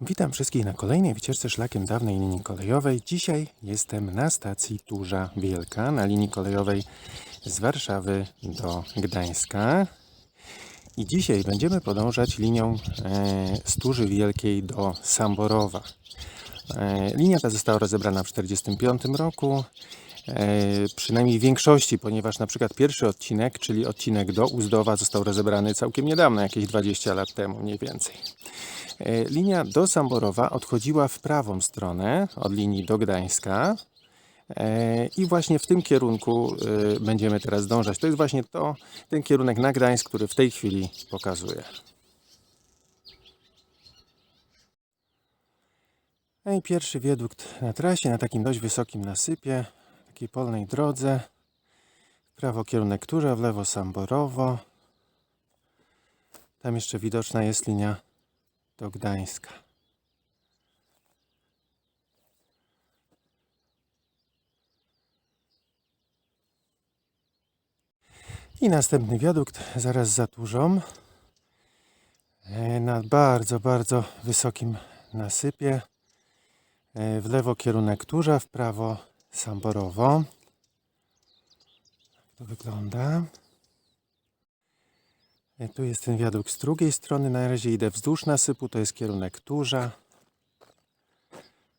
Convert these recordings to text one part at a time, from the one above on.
Witam wszystkich na kolejnej wycieczce szlakiem dawnej linii kolejowej. Dzisiaj jestem na stacji Turza Wielka na linii kolejowej z Warszawy do Gdańska. I dzisiaj będziemy podążać linią e, z Turzy Wielkiej do Samborowa. E, linia ta została rozebrana w 1945 roku. E, przynajmniej w większości, ponieważ na przykład pierwszy odcinek, czyli odcinek do Uzdowa, został rozebrany całkiem niedawno, jakieś 20 lat temu mniej więcej. E, Linia do Samborowa odchodziła w prawą stronę od linii do Gdańska. E, I właśnie w tym kierunku e, będziemy teraz dążać. To jest właśnie to, ten kierunek na Gdańsk, który w tej chwili pokazuję. No i pierwszy wiadukt na trasie, na takim dość wysokim nasypie, takiej polnej drodze. W prawo kierunek Turza, w lewo Samborowo. Tam jeszcze widoczna jest linia do Gdańska. I następny wiadukt zaraz za Turzą. E, Na bardzo, bardzo wysokim nasypie. E, W lewo kierunek Turza, w prawo Samborowo. Tak to wygląda. E, Tu jest ten wiadukt z drugiej strony. Na razie idę wzdłuż nasypu. To jest kierunek Turza.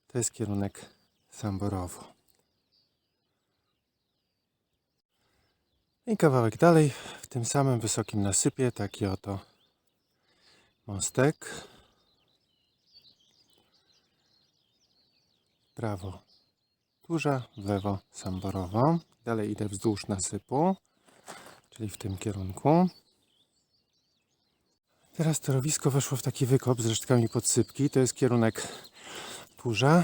To jest kierunek Samborowo. I kawałek dalej, w tym samym wysokim nasypie, taki oto mostek. Prawo Turza, w lewo Samborowo. Dalej idę wzdłuż nasypu, czyli w tym kierunku. Teraz torowisko weszło w taki wykop z resztkami podsypki. To jest kierunek Turza.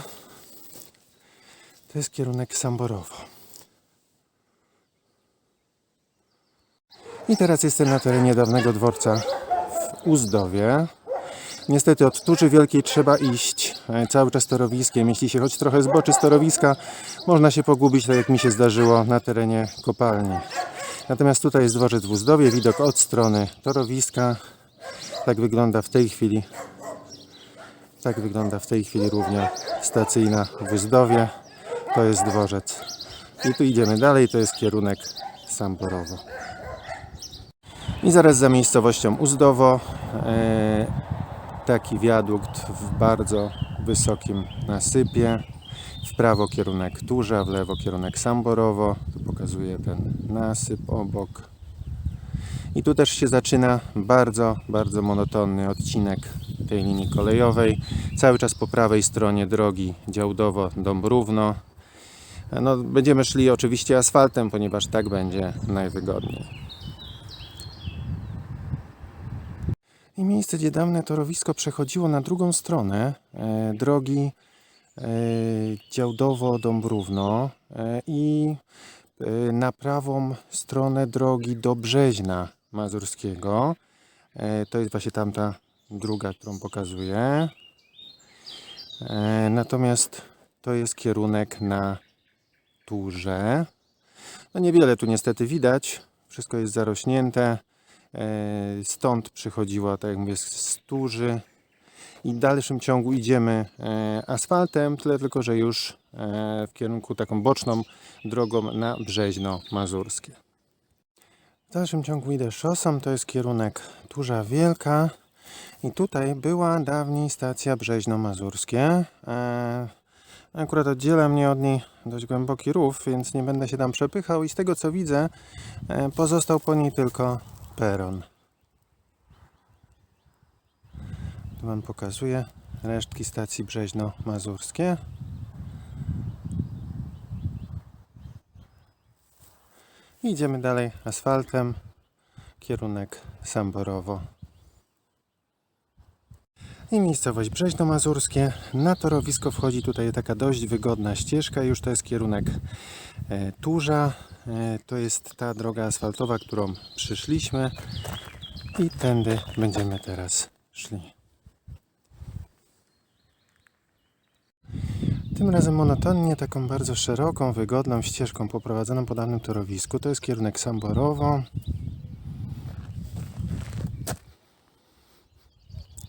To jest kierunek Samborowo. I teraz jestem na terenie dawnego dworca w Uzdowie. Niestety od Turzy Wielkiej trzeba iść e, cały czas torowiskiem. Jeśli się choć trochę zboczy z torowiska, można się pogubić, tak jak mi się zdarzyło na terenie kopalni. Natomiast tutaj jest dworzec w Uzdowie, widok od strony torowiska. Tak wygląda w tej chwili. Tak wygląda w tej chwili równia stacyjna w Uzdowie. To jest dworzec. I tu idziemy dalej, to jest kierunek Samborowo. I zaraz za miejscowością Uzdowo e, taki wiadukt w bardzo wysokim nasypie. W prawo kierunek Turza, w lewo kierunek Samborowo. Tu pokazuje ten nasyp obok. I tu też się zaczyna bardzo, bardzo monotonny odcinek tej linii kolejowej. Cały czas po prawej stronie drogi Działdowo-Dąbrówno. No, będziemy szli oczywiście asfaltem, ponieważ tak będzie najwygodniej. I miejsce, gdzie dawne torowisko przechodziło na drugą stronę e, drogi e, Działdowo-Dąbrówno e, i e, na prawą stronę drogi do Brzeźna Mazurskiego. E, to jest właśnie tamta druga, którą pokazuję. E, natomiast to jest kierunek na Turze. No niewiele tu niestety widać. Wszystko jest zarośnięte. E, Stąd przychodziła, tak jak mówię, z Turzy. I w dalszym ciągu idziemy asfaltem, tyle tylko, że już w kierunku taką boczną drogą na Brzeźno Mazurskie. W dalszym ciągu idę szosą, to jest kierunek Turza Wielka. I tutaj była dawniej stacja Brzeźno Mazurskie. E, Akurat oddziela mnie od niej dość głęboki rów, więc nie będę się tam przepychał i z tego co widzę, e, pozostał po niej tylko peron. Tu Wam pokazuję resztki stacji Brzeźno-Mazurskie. I idziemy dalej asfaltem, kierunek Samborowo. I miejscowość Brzeźno-Mazurskie. Na torowisko wchodzi tutaj taka dość wygodna ścieżka. Już to jest kierunek e, Turza. E, to jest ta droga asfaltowa, którą przyszliśmy. I tędy będziemy teraz szli. Tym razem monotonnie, taką bardzo szeroką, wygodną ścieżką poprowadzoną po danym torowisku. To jest kierunek Samborowo.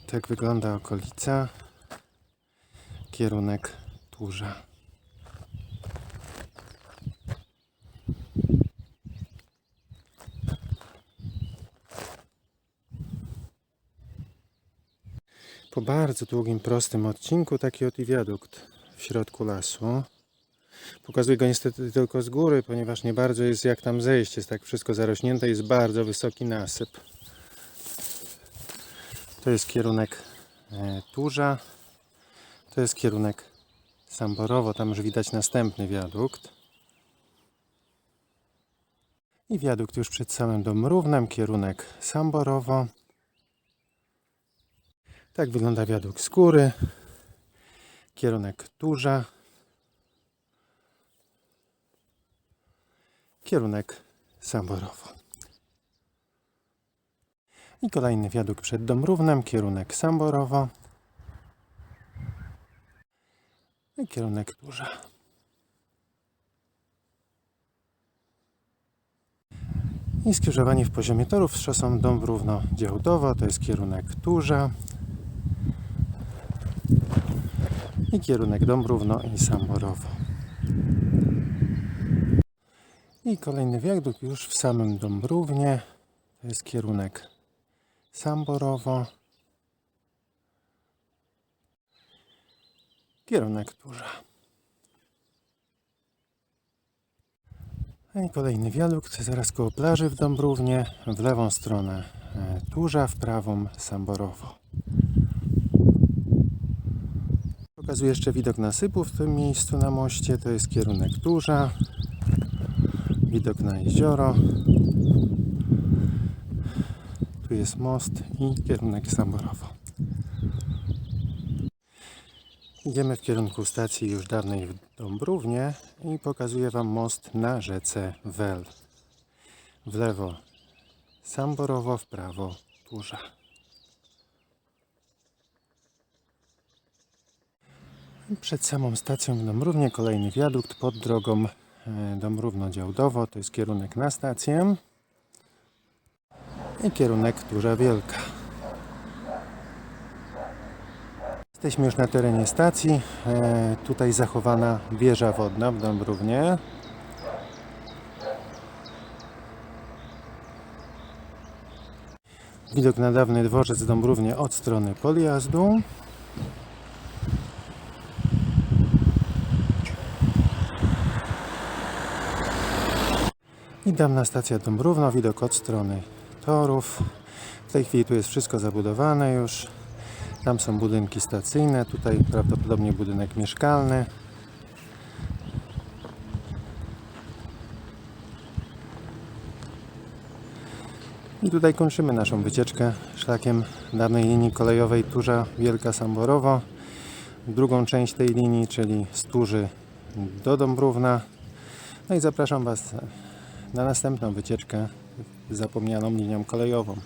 Tak wygląda okolica. kierunek Turza. Po bardzo długim, prostym odcinku taki oto wiadukt w środku lasu. Pokazuję go niestety tylko z góry, ponieważ nie bardzo jest jak tam zejść. Jest tak wszystko zarośnięte, jest bardzo wysoki nasyp. To jest kierunek e, Turza. To jest kierunek Samborowo. Tam już widać następny wiadukt. I wiadukt już przed samym Domrównem, kierunek Samborowo. Tak wygląda wiadukt z góry. Kierunek Turza. Kierunek Samborowo. I kolejny wiadukt przed Domrównem, kierunek Samborowo. I kierunek Turza. I skrzyżowanie w poziomie torów z szosą Dąbrówno-Działdowo, to jest kierunek Turza. I kierunek Dąbrówno i Samborowo. I kolejny wiadukt już w samym Dąbrównie, to jest kierunek Samborowo. Kierunek. No I kolejny wiadukt zaraz koło plaży w Dąbrównie, w lewą stronę e, Turza, w prawą Samborowo. Pokazuję jeszcze widok nasypu w tym miejscu na moście, to jest kierunek Turza. Widok na jezioro. Tu jest most i kierunek Samborowo. Idziemy w kierunku stacji już dawnej w Dąbrównie i pokazuję Wam most na rzece Wel. W lewo Samborowo, w prawo Turza. Przed samą stacją w Dąbrównie kolejny wiadukt pod drogą e, Dąbrówno-Działdowo. To jest kierunek na stację i kierunek Turza Wielka. Jesteśmy już na terenie stacji. E, tutaj zachowana wieża wodna w Dąbrównie. Widok na dawny dworzec Dąbrównie od strony podjazdu. I dawna stacja Dąbrówno, widok od strony torów. W tej chwili tu jest wszystko zabudowane już. Tam są budynki stacyjne, tutaj prawdopodobnie budynek mieszkalny. I tutaj kończymy naszą wycieczkę szlakiem dawnej linii kolejowej Turza Wielka Samborowo. Drugą część tej linii, czyli z Turzy do Dąbrówna. No i zapraszam Was na następną wycieczkę zapomnianą linią kolejową.